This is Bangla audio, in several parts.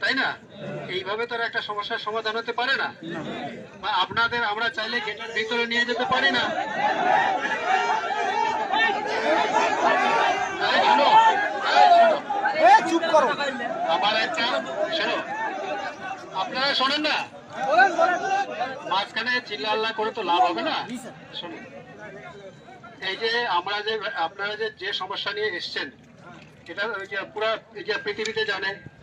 তাই না? এইভাবে তো একটা সমস্যার সমাধান হতে পারে না। বা আপনাদের আমরা চাইলে গেটের ভিতরে নিয়ে যেতে পারি না। চুপ করো। আমার একটা শোনো আপনারা শোনেন না? মাঝখানে চিল্লা করে তো লাভ হবে না? শোনেন এই যে আমরা যে আপনারা যে যে সমস্যা নিয়ে এসছেন এটা পুরা এই যে পৃথিবীতে জানে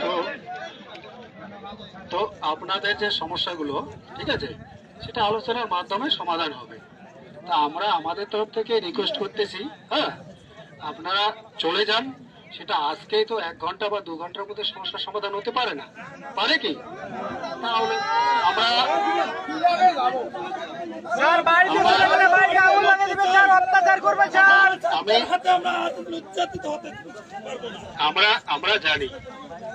তো তো আপনাদের যে সমস্যাগুলো, ঠিক আছে, সেটা আলোচনার মাধ্যমে সমাধান হবে। তা আমরা আমাদের তরফ থেকে রিকোয়েস্ট করতেছি হ্যাঁ? আপনারা চলে যান সেটা আজকেই তো এক ঘণ্টা বা দু ঘণ্টার মধ্যে সমস্যার সমাধান হতে পারে না। পারে কি? তাহলে আমরা আমরা জানি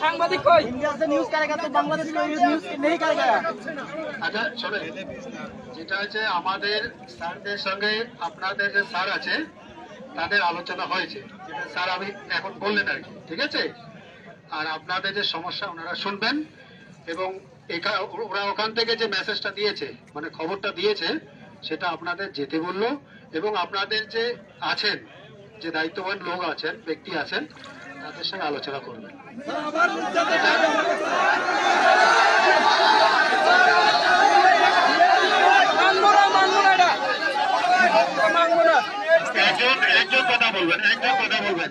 সাংবাদিক কই? নিউজ কারেগাতে বাংলাদেশ নিউজ নেই কারেগারা আচ্ছা শোনেন যেটা আছে আমাদের স্যারদের সঙ্গে আপনাদের যে স্যার আছে তাদের আলোচনা হয়েছে। স্যার আমি এখন বললেন আর কি ঠিক আছে? আর আপনাদের যে সমস্যা ওনারা শুনবেন এবং ওরা ওখান থেকে যে মেসেজটা দিয়েছে মানে খবরটা দিয়েছে সেটা আপনাদের যেতে বলল এবং আপনাদের যে আছেন যে দায়িত্ববান লোক আছেন ব্যক্তি আছেন তাদের সঙ্গে আলোচনা করবেন। একজন একজন কথা বলবেন একজন কথা বলবেন।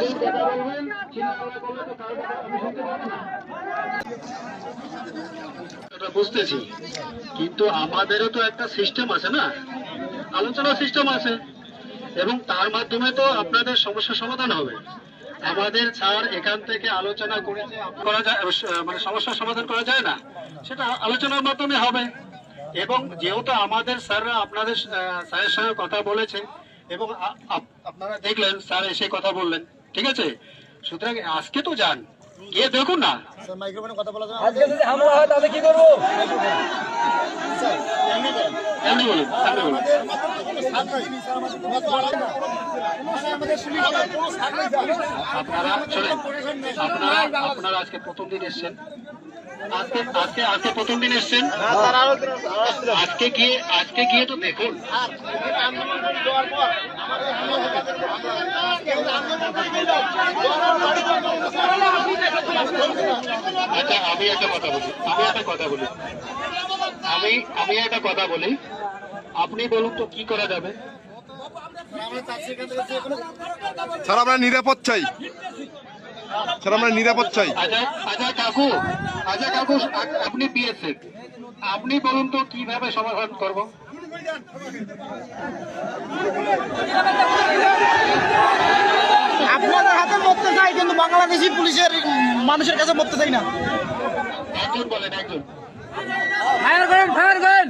একজন কথা বলবেন চিল্লাপাল্লা করলে তো কারও কথা আমি শুনতে পাবো না। এটা বুঝতেছি। কিন্তু আমাদেরও তো একটা সিস্টেম আছে না? আলোচনা সিস্টেম আছে। এবং তার মাধ্যমে তো আপনাদের সমস্যা সমাধান হবে। আমাদের স্যার এখান থেকে আলোচনা করে করা যায় মানে সমস্যার সমাধান করা যায় না, সেটা আলোচনার মাধ্যমে হবে। এবং যেহেতু আমাদের স্যাররা আপনাদের স্যারের সঙ্গে কথা বলেছে, এবং আপনারা দেখলেন, স্যার এসে কথা বললেন। ঠিক আছে? সুতরাং আজকে তো যান। দেখুন না। মাইক্রোফোনে কথা বলা যাবে আজকে যদি হামলা হয় তাহলে কি করব? এমনি বলুন এমনি বলুন। আপনারা আপনারা আপনারা আজকে প্রথম দিন এসছেন। আজকে আজকে আজকে প্রথম দিন এসছেন? আজকে গিয়ে আজকে গিয়ে তো দেখুন। আচ্ছা আমি একটা কথা বলি আমি একটা কথা বলি। আমি আমি একটা কথা বলি। আপনি বলুন তো কি করা যাবে? স্যার আমরা নিরাপদ চাই। স্যার আমরা নিরাপদ চাই। আচ্ছা আচ্ছা কাকু। আচ্ছা কাকু আপনি বিএসএফ আপনি বলুন তো কীভাবে সমাধান করব? আপনাদের হাতে মরতে চাই কিন্তু বাংলাদেশি পুলিশের মানুষের কাছে মরতে চাই না। একজন বলেন একজন। ফায়ার করেন ফায়ার করেন।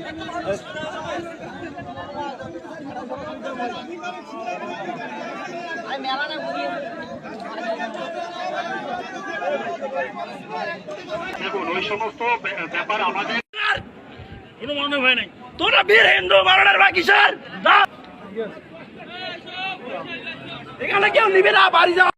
কোনো মনে হয় নাই। তোরা বীর হিন্দু মারণের বাকি, স্যার। এখানে কেউ নিবে না, বাড়ি যাও।